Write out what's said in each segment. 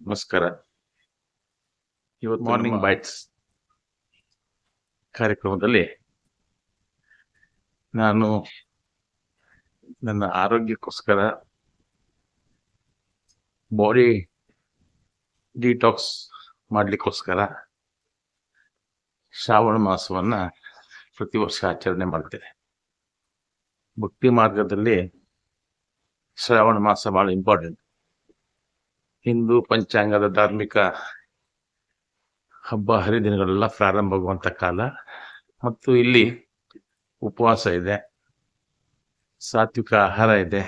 ನಮಸ್ಕಾರ. ಇವತ್ತು morning bites ಕಾರ್ಯಕ್ರಮದಲ್ಲಿ ನಾನು ನನ್ನ ಆರೋಗ್ಯಕ್ಕೋಸ್ಕರ ಬಾಡಿ ಡಿಟಾಕ್ಸ್ ಮಾಡಲಿಕ್ಕೋಸ್ಕರ ಶ್ರಾವಣ ಮಾಸವನ್ನ ಪ್ರತಿ ವರ್ಷ ಆಚರಣೆ ಮಾಡ್ತೇನೆ. ಭಕ್ತಿ ಮಾರ್ಗದಲ್ಲಿ ಶ್ರಾವಣ ಮಾಸ ಭಾಳ ಇಂಪಾರ್ಟೆಂಟ್ ಹಿಂದೂ ಪಂಚಾಂಗದ ಧಾರ್ಮಿಕ ಹಬ್ಬ ಹರಿದಿನಗಳೆಲ್ಲ ಪ್ರಾರಂಭವಾಗುವಂಥ ಕಾಲ. ಮತ್ತು ಇಲ್ಲಿ ಉಪವಾಸ ಇದೆ. ಸಾತ್ವಿಕ ಆಹಾರ ಇದೆ.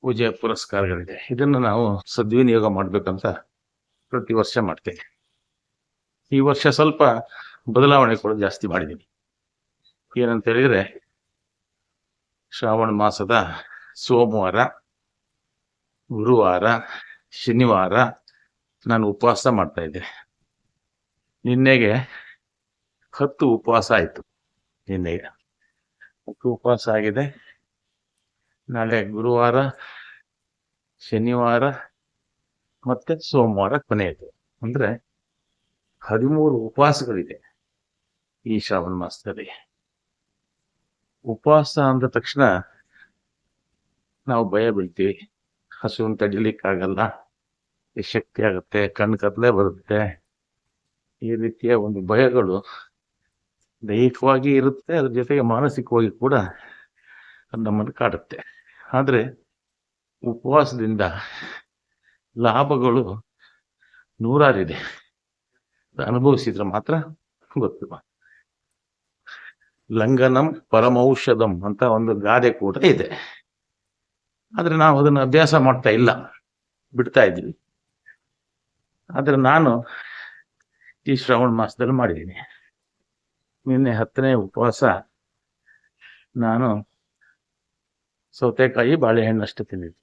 ಪೂಜೆ ಪುರಸ್ಕಾರಗಳಿದೆ. ಇದನ್ನು ನಾವು ಸದ್ವಿನಿಯೋಗ ಮಾಡಬೇಕಂತ ಪ್ರತಿ ವರ್ಷ ಮಾಡ್ತೇವೆ. ಈ ವರ್ಷ ಸ್ವಲ್ಪ ಬದಲಾವಣೆ ಕೂಡ ಜಾಸ್ತಿ ಮಾಡಿದ್ದೀನಿ ಏನಂತ ಹೇಳಿದ್ರೆ ಶ್ರಾವಣ ಮಾಸದ ಸೋಮವಾರ, ಗುರುವಾರ ಶನಿವಾರ ನಾನು ಉಪವಾಸ ಮಾಡ್ತಾ ಇದ್ದೆ. ನಿನ್ನೆಗೆ ಹತ್ತು ಉಪವಾಸ ಆಯಿತು ನಿನ್ನೆಗೆ. ಹತ್ತು ಉಪವಾಸ ಆಗಿದೆ. ನಾಳೆ ಗುರುವಾರ, ಶನಿವಾರ ಮತ್ತೆ ಸೋಮವಾರ ಕೊನೆಯದು. ಅಂದ್ರೆ ಹದಿಮೂರು ಉಪವಾಸಗಳಿದೆ ಈ ಶ್ರಾವಣ ಮಾಸದಲ್ಲಿ. ಉಪವಾಸ ಅಂದ ತಕ್ಷಣ ನಾವು ಭಯ ಬೀಳ್ತೀವಿ. ಹಸುವನ್ನು ತಡಿಲಿಕ್ಕಾಗಲ್ಲ. ಶಕ್ತಿ ಆಗುತ್ತೆ, ಕಣ್ಣು ಕತ್ಲೆ ಬರುತ್ತೆ. ಈ ರೀತಿಯ ಒಂದು ಭಯಗಳು ದೈಹಿಕವಾಗಿ ಇರುತ್ತೆ, ಅದ್ರ ಜೊತೆಗೆ ಮಾನಸಿಕವಾಗಿ ಕೂಡ ನಮ್ಮನ್ನು ಕಾಡುತ್ತೆ. ಆದರೆ ಉಪವಾಸದಿಂದ ಲಾಭಗಳು ನೂರಾರಿದೆ. ಅನುಭವಿಸಿದ್ರೆ ಮಾತ್ರ ಗೊತ್ತು. ಲಂಗನಂ ಪರಮೌಷಧಂ ಅಂತ ಒಂದು ಗಾದೆ ಕೂಡ ಇದೆ. ಆದ್ರೆ ನಾವು ಅದನ್ನು ಅಭ್ಯಾಸ ಮಾಡ್ತಾ ಇಲ್ಲ. ಬಿಡ್ತಾ ಇದ್ದೀವಿ. ಆದರೆ ನಾನು ಈ ಶ್ರಾವಣ ಮಾಸದಲ್ಲಿ ಮಾಡಿದ್ದೀನಿ. ನಿನ್ನೆ ಹತ್ತನೇ ಉಪವಾಸ ನಾನು ಸೌತೆಕಾಯಿ ಬಾಳೆಹಣ್ಣು ಅಷ್ಟು ತಿಂದಿದ್ದು.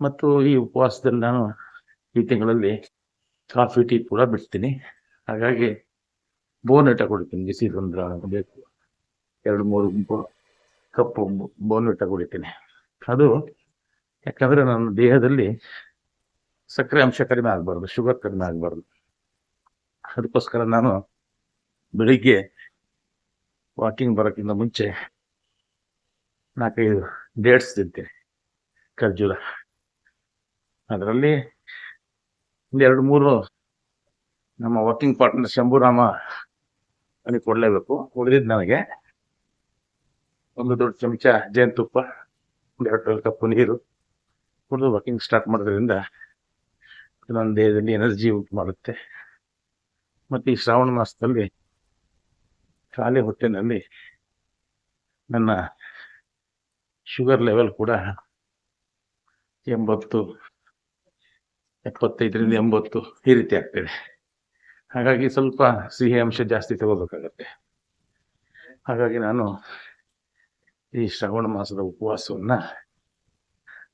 ಮತ್ತು ಈ ಉಪವಾಸದಲ್ಲಿ ನಾನು ಈ ತಿಂಗಳಲ್ಲಿ ಕಾಫಿ, ಟೀ ಕೂಡ ಬಿಡ್ತೀನಿ. ಹಾಗಾಗಿ ಬೋನ್ವಿಟ ಕುಡಿತೀನಿ ಬಿಸಿ ತೊಂದರೆ ಬೇಕು ಎರಡು, ಮೂರು ಕಪ್ಪು ಬೋನ್ವಿಟ ಕುಡಿತೀನಿ ಅದು ಯಾಕಂದ್ರೆ ನನ್ನ ದೇಹದಲ್ಲಿ ಸಕ್ಕರೆ ಅಂಶ ಕಡಿಮೆ ಆಗಬಾರ್ದು ಶುಗರ್ ಕಡಿಮೆ ಆಗಬಾರ್ದು. ಅದಕ್ಕೋಸ್ಕರ ನಾನು ಬೆಳಿಗ್ಗೆ ವಾಕಿಂಗ್ ಬರೋಕ್ಕಿಂತ ಮುಂಚೆ ನಾಲ್ಕೈದು ಡೇಟ್ಸ್ ತಿಂತೀನಿ, ಖರ್ಜೂರ. ಅದರಲ್ಲಿ ಒಂದೆರಡು ಮೂರು ನಮ್ಮ ವಾಕಿಂಗ್ ಪಾರ್ಟ್ನರ್ ಶಂಭುರಾಮ ಅಲ್ಲಿ ಕೊಡಲೇಬೇಕು. ಉಳಿದಿದ್ದು ನನಗೆ ಒಂದು ದೊಡ್ಡ ಚಮಚ ಜೇನುತುಪ್ಪ. ಎರಡು ಕಪ್ಪು ನೀರು ಕುಡಿದು ವಾಕಿಂಗ್ ಸ್ಟಾರ್ಟ್ ಮಾಡೋದ್ರಿಂದ ನನ್ನ ದೇಹದಲ್ಲಿ ಎನರ್ಜಿ ಉಂಟು ಮಾಡುತ್ತೆ. ಮತ್ತು ಈ ಶ್ರಾವಣ ಮಾಸದಲ್ಲಿ ಖಾಲಿ ಹೊಟ್ಟೆನಲ್ಲಿ ನನ್ನ ಶುಗರ್ ಲೆವೆಲ್ ಕೂಡ ಎಂಬತ್ತು, ಎಪ್ಪತ್ತೈದರಿಂದ ಎಂಬತ್ತು ಈ ರೀತಿ ಆಗ್ತದೆ. ಹಾಗಾಗಿ ಸ್ವಲ್ಪ ಸಿಹಿ ಅಂಶ ಜಾಸ್ತಿ ತಗೋಬೇಕಾಗತ್ತೆ. ಹಾಗಾಗಿ ನಾನು ಈ ಶ್ರವಣ ಮಾಸದ ಉಪವಾಸವನ್ನ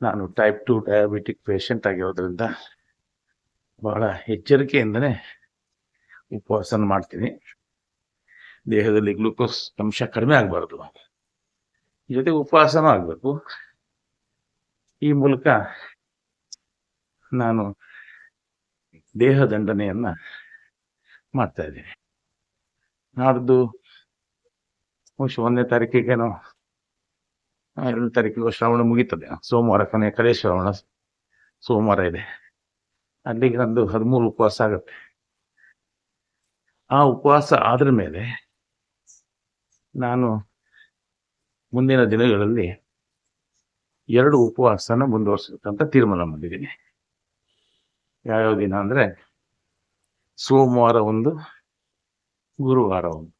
ನಾನು ಟೈಪ್ ಟು ಡಯಾಬಿಟಿಕ್ ಪೇಷಂಟ್ ಆಗಿರೋದ್ರಿಂದ ಬಹಳ ಎಚ್ಚರಿಕೆಯಿಂದನೇ ಉಪವಾಸನ ಮಾಡ್ತೀನಿ. ದೇಹದಲ್ಲಿ ಗ್ಲೂಕೋಸ್ ಅಂಶ ಕಡಿಮೆ ಆಗಬಾರ್ದು. ಜೊತೆಗೆ ಉಪವಾಸನೂ ಆಗಬೇಕು. ಈ ಮೂಲಕ ನಾನು ದೇಹ ದಂಡನೆಯನ್ನ ಮಾಡ್ತಾ ಇದ್ದೀನಿ. ನಾಡ್ದು ಬಹುಶಃ ಒಂದನೇ ತಾರೀಕಿಗೇನೋ ಎರಡನೇ ತಾರೀಕು ಶ್ರಾವಣ ಮುಗೀತದೆ. ಸೋಮವಾರ ಕೊನೆಯ ಕಡೆ ಶ್ರಾವಣ ಸೋಮವಾರ ಇದೆ. ಅಲ್ಲಿಗೆ ನಂದು ಹದಿಮೂರು ಉಪವಾಸ ಆಗುತ್ತೆ. ಆ ಉಪವಾಸ ಆದ್ರ ಮೇಲೆ ನಾನು ಮುಂದಿನ ದಿನಗಳಲ್ಲಿ ಎರಡು ಉಪವಾಸನ ಮುಂದುವರಿಸಬೇಕಂತ ತೀರ್ಮಾನ ಮಾಡಿದ್ದೀನಿ. ಯಾವ್ಯಾವ ದಿನ ಅಂದ್ರೆ ಸೋಮವಾರ ಒಂದು, ಗುರುವಾರ ಒಂದು.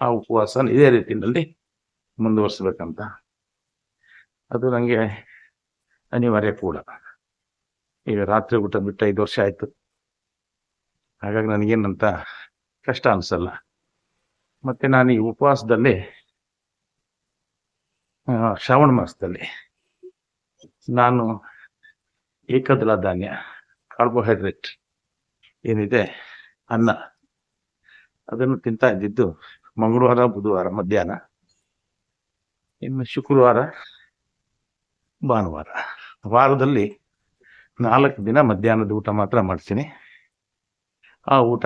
ಆ ಉಪವಾಸನ ಇದೇ ರೀತಿಯಲ್ಲಿ ಮುಂದುವರಿಸ್ಬೇಕಂತ ಅದು ನನಗೆ ಅನಿವಾರ್ಯ ಕೂಡ. ಈಗ ರಾತ್ರಿ ಊಟ ಬಿಟ್ಟು ಐದು ವರ್ಷ ಆಯ್ತು. ಹಾಗಾಗಿ ನನಗೇನಂತ ಕಷ್ಟ ಅನಿಸಲ್ಲ. ಮತ್ತೆ ನಾನು ಈ ಉಪವಾಸದಲ್ಲಿ ಶ್ರಾವಣ ಮಾಸದಲ್ಲಿ ನಾನು ಏಕದಳ ಧಾನ್ಯ ಕಾರ್ಬೋಹೈಡ್ರೇಟ್ ಏನಿದೆ, ಅನ್ನ. ಅದನ್ನು ತಿಂತಾ ಇದ್ದಿದ್ದು ಮಂಗಳವಾರ, ಬುಧವಾರ ಮಧ್ಯಾಹ್ನ. ಇನ್ನು ಶುಕ್ರವಾರ ಭಾನುವಾರ. ವಾರದಲ್ಲಿ ನಾಲ್ಕು ದಿನ ಮಧ್ಯಾಹ್ನದ ಊಟ ಮಾತ್ರ ಮಾಡ್ತೀನಿ. ಆ ಊಟ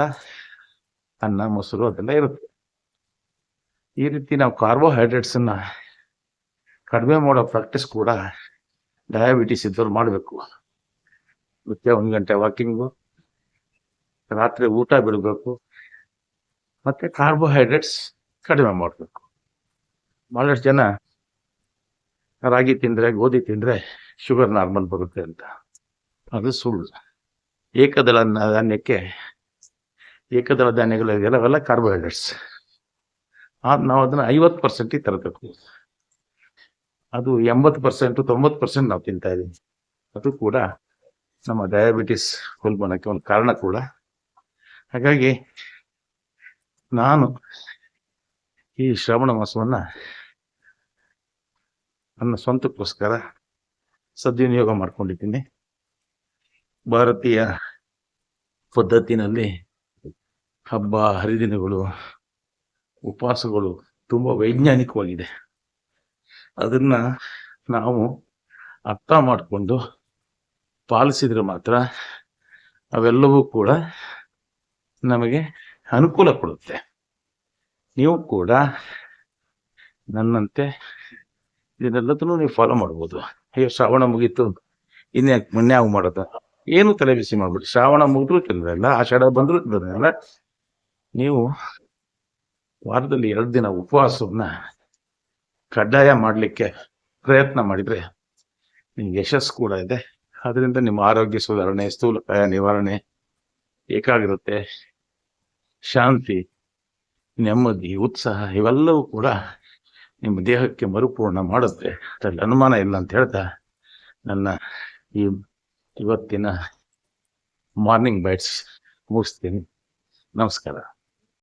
ಅನ್ನ, ಮೊಸರು ಅದೆಲ್ಲ ಇರುತ್ತೆ. ಈ ರೀತಿ ನಾವು ಕಾರ್ಬೋಹೈಡ್ರೇಟ್ಸನ್ನ ಕಡಿಮೆ ಮಾಡೋ ಪ್ರಾಕ್ಟೀಸ್ ಕೂಡ ಡಯಾಬಿಟಿಸ್ ಇದ್ದವ್ರು ಮಾಡಬೇಕು. ನಿತ್ಯ ಒಂದು ಗಂಟೆ ವಾಕಿಂಗು, ರಾತ್ರಿ ಊಟ ಬಿಡಬೇಕು, ಮತ್ತೆ ಕಾರ್ಬೋಹೈಡ್ರೇಟ್ಸ್ ಕಡಿಮೆ ಮಾಡಬೇಕು. ಭಾಳಷ್ಟು ಜನ ರಾಗಿ ತಿಂದರೆ, ಗೋಧಿ ತಿಂದರೆ ಶುಗರ್ ನಾರ್ಮಲ್ ಬರುತ್ತೆ ಅಂತ. ಅದು ಸುಳ್ಳು. ಏಕದಳ ಧಾನ್ಯಕ್ಕೆ, ಏಕದಳ ಧಾನ್ಯಗಳು ಇದೆಯಲ್ಲ ಕಾರ್ಬೋಹೈಡ್ರೇಟ್ಸ್ ಕಾರ್ಬೋಹೈಡ್ರೇಟ್ಸ್ ನಾವು ಅದನ್ನು ಐವತ್ತು ಪರ್ಸೆಂಟಿಗೆ ತರಬೇಕು. ಅದು ಎಂಬತ್ತು ಪರ್ಸೆಂಟು ತೊಂಬತ್ತು ಪರ್ಸೆಂಟ್ ನಾವು ತಿಂತಾ ಇದ್ದೀವಿ. ಅದು ಕೂಡ ನಮ್ಮ ಡಯಾಬಿಟಿಸ್ ಉಲ್ಬಣಕ್ಕೆ ಒಂದು ಕಾರಣ ಕೂಡ. ಹಾಗಾಗಿ ನಾನು ಈ ಶ್ರವಣ ಮಾಸವನ್ನು ನನ್ನ ಸ್ವಂತಕ್ಕೋಸ್ಕರ ಸದ್ವಿನಿಯೋಗ ಮಾಡ್ಕೊಂಡಿದ್ದೀನಿ. ಭಾರತೀಯ ಪದ್ಧತಿನಲ್ಲಿ ಹಬ್ಬ, ಹರಿದಿನಗಳು, ಉಪವಾಸಗಳು ತುಂಬ ವೈಜ್ಞಾನಿಕವಾಗಿದೆ. ಅದನ್ನ ನಾವು ಅರ್ಥ ಮಾಡಿಕೊಂಡು ಪಾಲಿಸಿದ್ರೆ ಮಾತ್ರ ಅವೆಲ್ಲವೂ ಕೂಡ ನಮಗೆ ಅನುಕೂಲ ಕೊಡುತ್ತೆ. ನೀವು ಕೂಡ ನನ್ನಂತೆ ಇದನ್ನೆಲ್ಲದನ್ನು ನೀವು ಫಾಲೋ ಮಾಡ್ಬೋದು. ಅಯ್ಯೋ, ಶ್ರಾವಣ ಮುಗೀತು. ಇನ್ಯಾಕೆ ಮೊನ್ನೆ ಆಗ ಮಾಡೋದು? ಏನು ತಲೆ ಬಿಸಿ ಮಾಡ್ಬಿಡಿ. ಶ್ರಾವಣ ಮುಗಿದ್ರು ಇಲ್ಲ ಆಷಾಢ ಬಂದ್ರು ಇಲ್ಲ ನೀವು ವಾರದಲ್ಲಿ ಎರಡು ದಿನ ಉಪವಾಸವನ್ನ ಕಡ್ಡಾಯ ಮಾಡಲಿಕ್ಕೆ ಪ್ರಯತ್ನ ಮಾಡಿದ್ರೆ ನಿಮ್ಗೆ ಯಶಸ್ಸು ಕೂಡ ಇದೆ. ಅದರಿಂದ ನಿಮ್ಮ ಆರೋಗ್ಯ ಸುಧಾರಣೆ ಸ್ಥೂಲಕಾಯ ನಿವಾರಣೆ ಏಕಾಗಿರುತ್ತೆ ಶಾಂತಿ, ನೆಮ್ಮದಿ, ಉತ್ಸಾಹ ಇವೆಲ್ಲವೂ ಕೂಡ ನಿಮ್ಮ ದೇಹಕ್ಕೆ ಮರುಪೂರ್ಣ ಮಾಡುತ್ತೆ ಅದರಲ್ಲಿ ಅನುಮಾನ ಇಲ್ಲ ಅಂತ ಹೇಳ್ತಾ ನನ್ನ ಈ ಇವತ್ತಿನ ಮಾರ್ನಿಂಗ್ ಬೈಟ್ಸ್ ಮುಗಿಸ್ತೀನಿ. ನಮಸ್ಕಾರ.